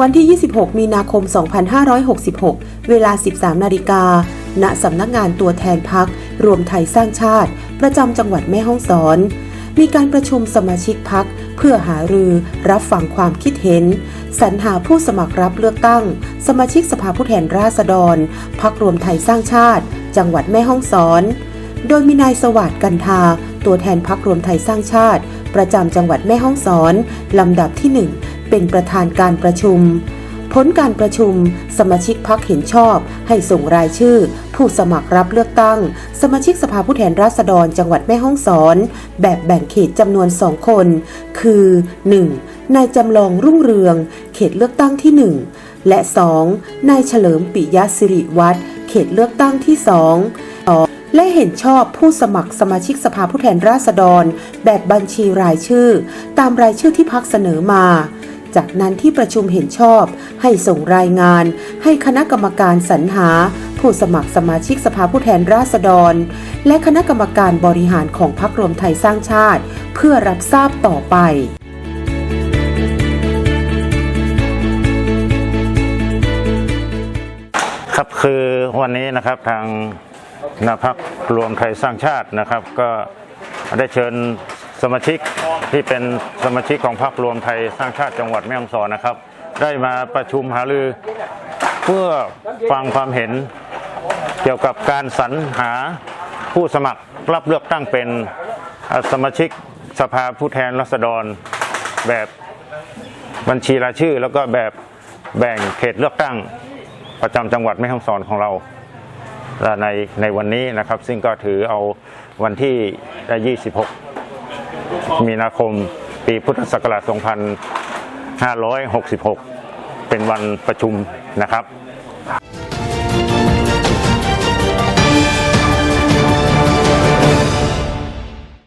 วันที่ 26 มีนาคม 2566 เวลา 13 นาฬิกา ณ สำนักงานตัวแทนพัก รวมไทยสร้างชาติ ประจำจังหวัดแม่ฮ่องสอน มีการประชุมสมาชิกพักเพื่อหารือรับฟังความคิดเห็น สรรหาผู้สมัครรับเลือกตั้ง สมาชิกสภาผู้แทนราษฎร พักรวมไทยสร้างชาติ จังหวัดแม่ฮ่องสอน โดยมีนายสวัสดิ์กันทา ตัวแทนพักรวมไทยสร้างชาติ ประจำจังหวัดแม่ฮ่องสอน ลำดับที่หนึ่ง เป็นประธานการประชุม ผลการประชุม สมาชิกพักเห็นชอบ ให้ส่งรายชื่อ ผู้สมัครรับเลือกตั้ง สมาชิกสภาผู้แทนราษฎรจังหวัดแม่ฮ่องสอน แบบแบ่งเขตจำนวนสองคน คือ 1. นายจำลองรุ่งเรือง เขตเลือกตั้งที่ 1 และ 2. นายเฉลิมปิยสิริวัฒน์เขตเลือกตั้งที่2และเห็นชอบผู้สมัครสมาชิกสภาผู้แทนราษฎร แบบบัญชีรายชื่อ ตามรายชื่อที่พักเสนอมา จากนั้นที่ประชุมเห็นชอบ ให้ส่งรายงาน ให้คณะกรรมการสรรหา ผู้สมัครสมาชิกสภาผู้แทนราษฎร และคณะกรรมการบริหารของพรรครวมไทยสร้างชาติ เพื่อรับทราบต่อไปครับคือวันนี้นะครับทางนพักรวมไทยสร้างชาตินะครับ ก็ได้เชิญ สมาชิกที่เป็นสมาชิกของพรรครวมไทยสร้างชาติจังหวัดแม่ฮ่องสอนนะครับ ได้มาประชุมหารือเพื่อฟังความเห็นเกี่ยวกับการสรรหาผู้สมัครรับเลือกตั้งเป็นสมาชิกสภาผู้แทนราษฎร แบบบัญชีรายชื่อ แล้วก็แบบแบ่งเขตเลือกตั้งประจำจังหวัดแม่ฮ่องสอนของเราในในวันนี้นะครับ ซึ่งก็ถือเอาวันที่ 26 มีนาคมปีพุทธศักราช 2566 เป็นวันประชุมนะครับ